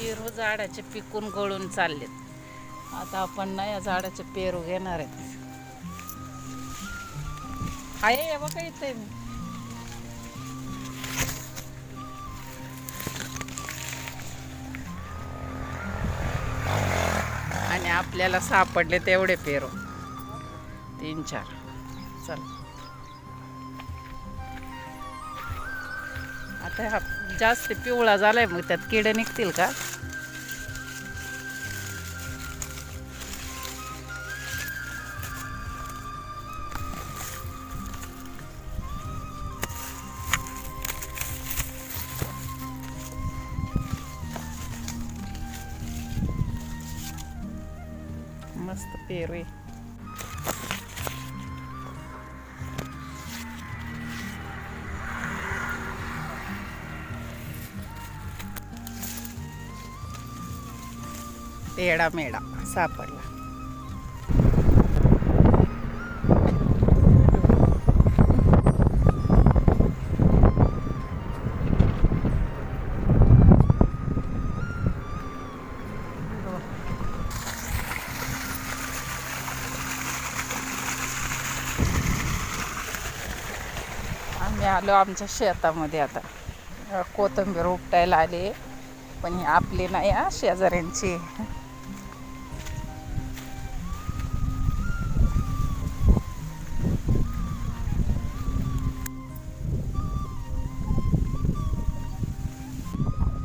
पेरू झाडाचे पिकून गळून चाललेत. आता आपण ना या झाडाचे पेरू घेणार आहेत. आहे बघा इथे. आणि आपल्याला सापडले तेवढे पेरू. तीन चार. चल. आता हा जास्त पिवळा झालाय मग त्यात किडे निघतील का? मस्त पेरू आहे पेडा मेडा सापडला. आम्ही आलो आमच्या शेतामध्ये आता. कोथंबीर कोथिंबीर उपटायला आले. पण ही आपली नाही हा शेजाऱ्यांची.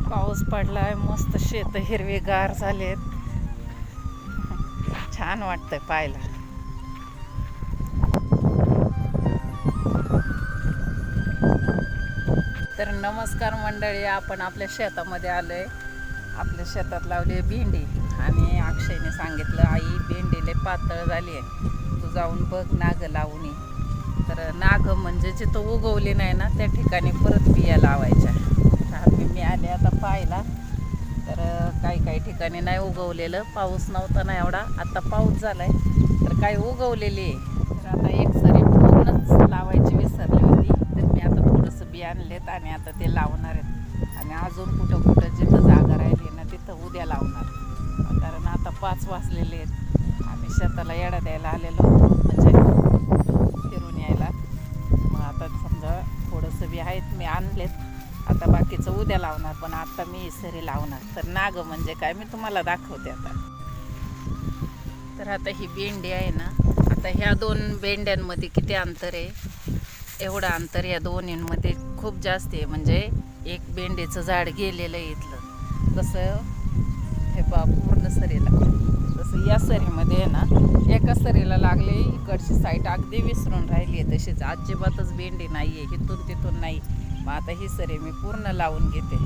पाऊस पडलाय मस्त शेत हिरवेगार झालेत. छान वाटतंय पाहायला. तर नमस्कार मंडळी आपण आपल्या शेतामध्ये आलोय. आपल्या शेतात लावली भेंडी आणि अक्षयने सांगितलं आई भेंडीले पातळ झाली आहे तू जाऊन बघ नाग लावून तर नाग म्हणजे जिथं उगवली नाही ना त्या ठिकाणी परत बिया लावायच्या. तर आम्ही मी आले आता पाहायला. तर काही काही ठिकाणी नाही उगवलेलं. पाऊस नव्हता ना एवढा. आता पाऊस झाला आहे तर काही उगवलेली आहे तर आता एक सरी पूर्णच लावायची विसरली होती तर मी आता थोडंसं बी आणलेत आणि आता ते लावणार आहेत. आणि अजून कुठं कुठं जिथं जागा राहिली ना तिथं उद्या लावणार कारण आता पाच वाजलेले आहेत. आम्ही शेताला येडा द्यायला आलेलो होतो. म्हणजे फिरून यायला. मग आता समजा थोडंसं बी आहेत मी आणलेत. आता बाकीचं उद्या लावणार पण आता मी सरी लावणार. तर नाग म्हणजे काय? मी तुम्हाला दाखवते आता. तर आता ही भेंडी आहे ना. आता ह्या दोन भेंड्यांमध्ये किती अंतर आहे? एवढं अंतर या दोन्हींमध्ये खूप जास्त आहे. म्हणजे एक भेंडीचं झाड गेलेलं आहे इथलं. तसं हे बा पूर्ण सरीला. तसं या सरीमध्ये आहे ना एका सरीला लागले इकडची साईट अगदी विसरून राहिली आहे. तशीच अजिबातच भेंडी नाही आहे इथून तिथून नाही. मग आता ही सरी मी पूर्ण लावून घेते.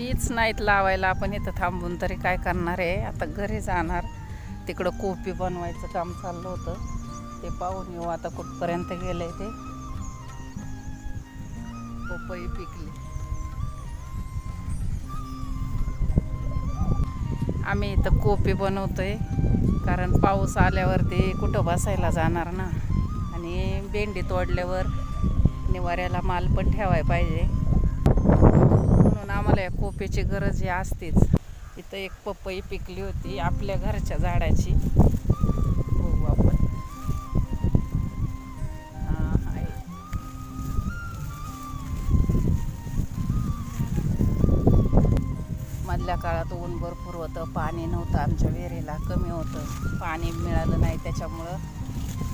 तर बीच नाहीत लावायला आपण इथं थांबून तरी काय करणार आहे? आता घरी जाणार. तिकडं कोपी बनवायचं काम चाललं होतं. ते पाहून येऊ आता कुठपर्यंत गेलंय ते. पपई पिकली. आम्ही इथं कोपी बनवतोय. कारण पाऊस आल्यावरती कुठं बसायला जाणार ना? आणि भेंडी तोडल्यावर निवाऱ्याला माल पण ठेवायला पाहिजे. म्हणून आम्हाला या कोपेची गरज ही असतेच. इथं एक पपई पिकली होती आपल्या घरच्या झाडाची. बघू आपण. आहे. मधल्या काळात ऊन भरपूर होतं पाणी नव्हतं आमच्या विहिरीला कमी होतं. पाणी मिळालं नाही त्याच्यामुळं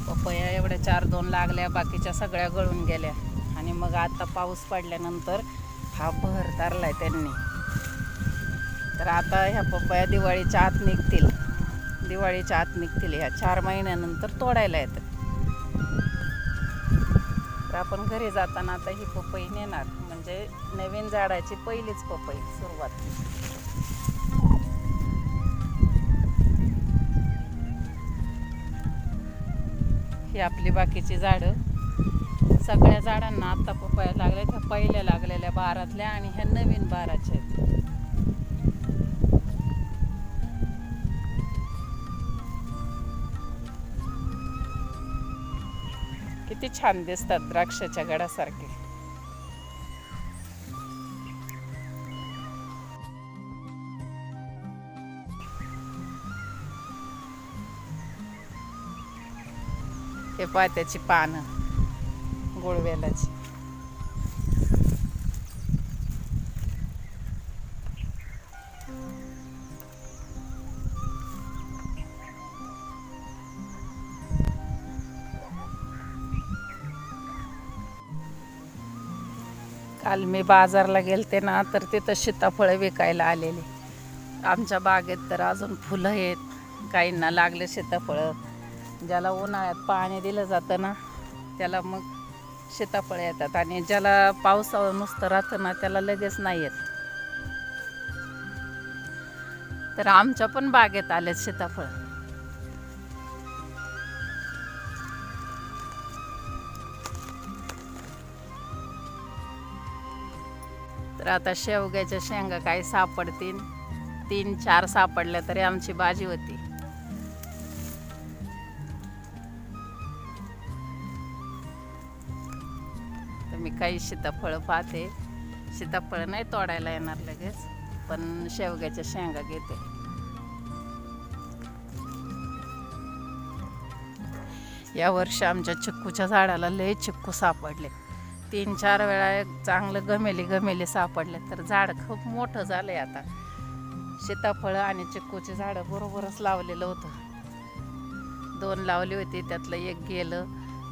पपया एवढ्या चार दोन लागल्या बाकीच्या सगळ्या गळून गेल्या. आणि मग आता पाऊस पडल्यानंतर हा बहर धरलाय त्यांनी. तर आता ह्या पपया दिवाळीच्या आत निघतील. दिवाळीच्या आत निघतील. ह्या चार महिन्यानंतर तोडायला येतात. आपण घरी जाताना आता ही पपई नेणार. म्हणजे नवीन झाडाची पहिलीच पपई सुरुवात. ही आपली बाकीची झाडं. सगळ्या झाडांना आत्ता पपया लागल्या त्या पहिल्या लागलेल्या बारातल्या आणि ह्या नवीन बाराच्या आहेत. किती छान दिसतात द्राक्षाच्या गडासारखे. हे पाय त्याची पानं. गुळवेलाची काल मी बाजारला गेलते ना तर तिथं सीताफळं विकायला आलेले. आमच्या बागेत तर अजून फुलं आहेत. काहींना लागले सीताफळं. ज्याला उन्हाळ्यात पाणी दिलं जातं ना त्याला मग सीताफळ येतात आणि ज्याला पावसावर नुसतं राहतं ना त्याला लगेच नाही येत. तर आमच्या पण बागेत आलेत सीताफळ तर आता शेवग्याच्या शेंगा काही सापडतील. तीन चार सापडल्या तरी आमची बाजी होती. मी काही सीताफळं पाहते. सीताफळं नाही तोडायला येणार लगेच पण शेवग्याच्या शेंगा घेते. या वर्षी आमच्या चिक्कूच्या झाडाला लय चिक्कू सापडले. तीन चार वेळा एक चांगलं गमेली गमेली सापडले तर झाड खूप मोठं झालं आहे आता. सीताफळं आणि चिक्कूची झाडं बरोबरच लावलेलं होतं. दोन लावली होती त्यातलं एक गेलं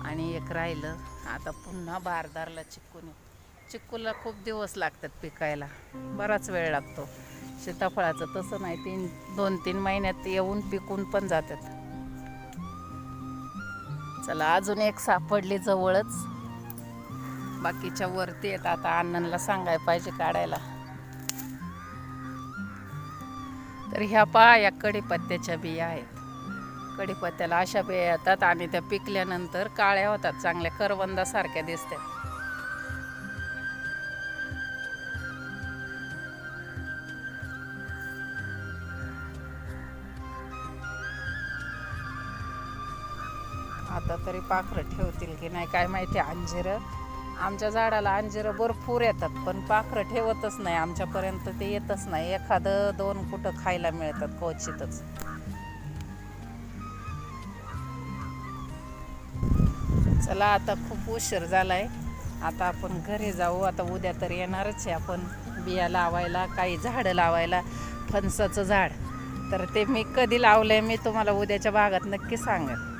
आणि एक राहिलं. आता पुन्हा बारदारला चिक्कूने. चिक्कूला खूप दिवस लागतात पिकायला. बराच वेळ लागतो. सीताफळाचं तसं नाही तीन दोन तीन महिन्यात येऊन पिकून पण जातात. चला अजून एक सापडली जवळच. बाकीच्या वरती येत आता अण्णांना सांगायला पाहिजे काढायला. तर ह्या पा या कढीपत्त्याच्या बिया आहेत. कढीपत्त्याला अशा बिया येतात आणि त्या पिकल्यानंतर काळ्या होतात चांगल्या करवंदासारख्या दिसतात. आता तरी पाखरं ठेवतील की नाही काय माहिती अंजिरं. आमच्या झाडाला अंजिरं भरपूर येतात पण पाखरं ठेवतच नाही. आमच्यापर्यंत ते येतच नाही. एखादं दोन कुठं खायला मिळतात क्वचितच. चला आता खूप उशीर झाला आहे आता आपण घरी जाऊ. आता उद्या तर येणारच आहे आपण. बिया लावायला काही झाडं लावायला फणसाचं झाड. तर ते मी कधी लावलं आहे मी तुम्हाला उद्याच्या भागात नक्की सांगेन.